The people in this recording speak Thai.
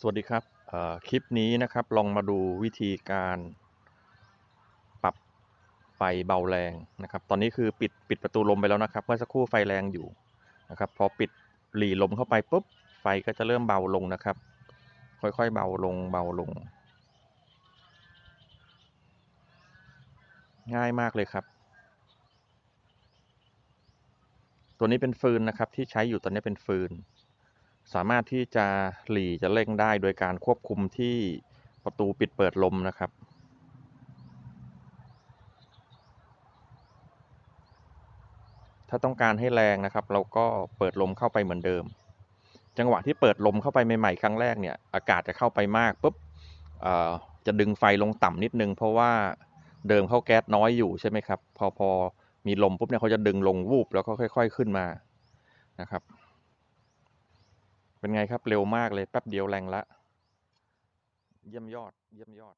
สวัสดีครับคลิปนี้นะครับลองมาดูวิธีการปรับไฟเบาแรงนะครับ ตอนนี้คือปิดปิดประตูลมไปแล้วนะครับเมื่อสักครู่ไฟแรงอยู่นะครับพอปิดหลีลมเข้าไปปุ๊บไฟก็จะเริ่มเบาลงนะครับ ค่อยๆเบาลงเบาลง ง่ายมากเลยครับ ตัวนี้เป็นฟืนนะครับที่ใช้อยู่ตอนนี้เป็นฟืน สามารถที่จะหลีจะเร่งได้โดยการควบคุมที่ประตูปิดเปิดลมนะครับ ถ้าต้องการให้แรงนะครับ เราก็เปิดลมเข้าไปเหมือนเดิม จังหวะที่เปิดลมเข้าไปใหม่ๆครั้งแรกเนี่ย อากาศจะเข้าไปมากปุ๊บจะดึงไฟลงต่ำนิดนึง เพราะว่าเดิมเข้าแก๊สน้อยอยู่ใช่ไหมครับ พอพอมีลมปุ๊บเนี่ยเขาจะดึงลงวูบแล้วก็ค่อย ๆขึ้นมานะครับ เป็นไงครับเร็วมากเลยแป๊บเดียวแรงละ เยี่ยมยอด เยี่ยมยอด